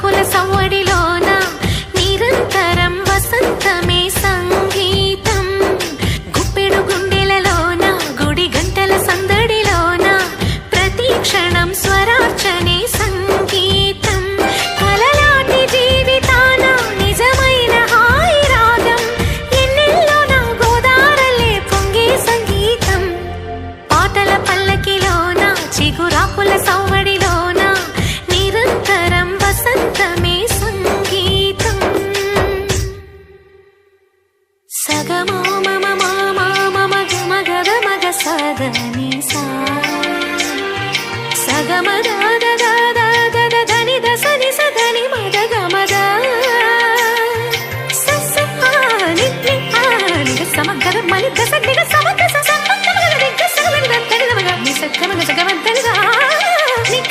খুলে సగమో మమ మామ మగ మగద మగ సదని సా సగమ దాద దాద గద ధని దసని సదని మద గమద సస ఆని త్రి ఆని సమ గద మలి దస నిగ సమ దస సమ గద నిగ సగమ గద దని దమగ ని సగమ గద గమ దని దా నిగ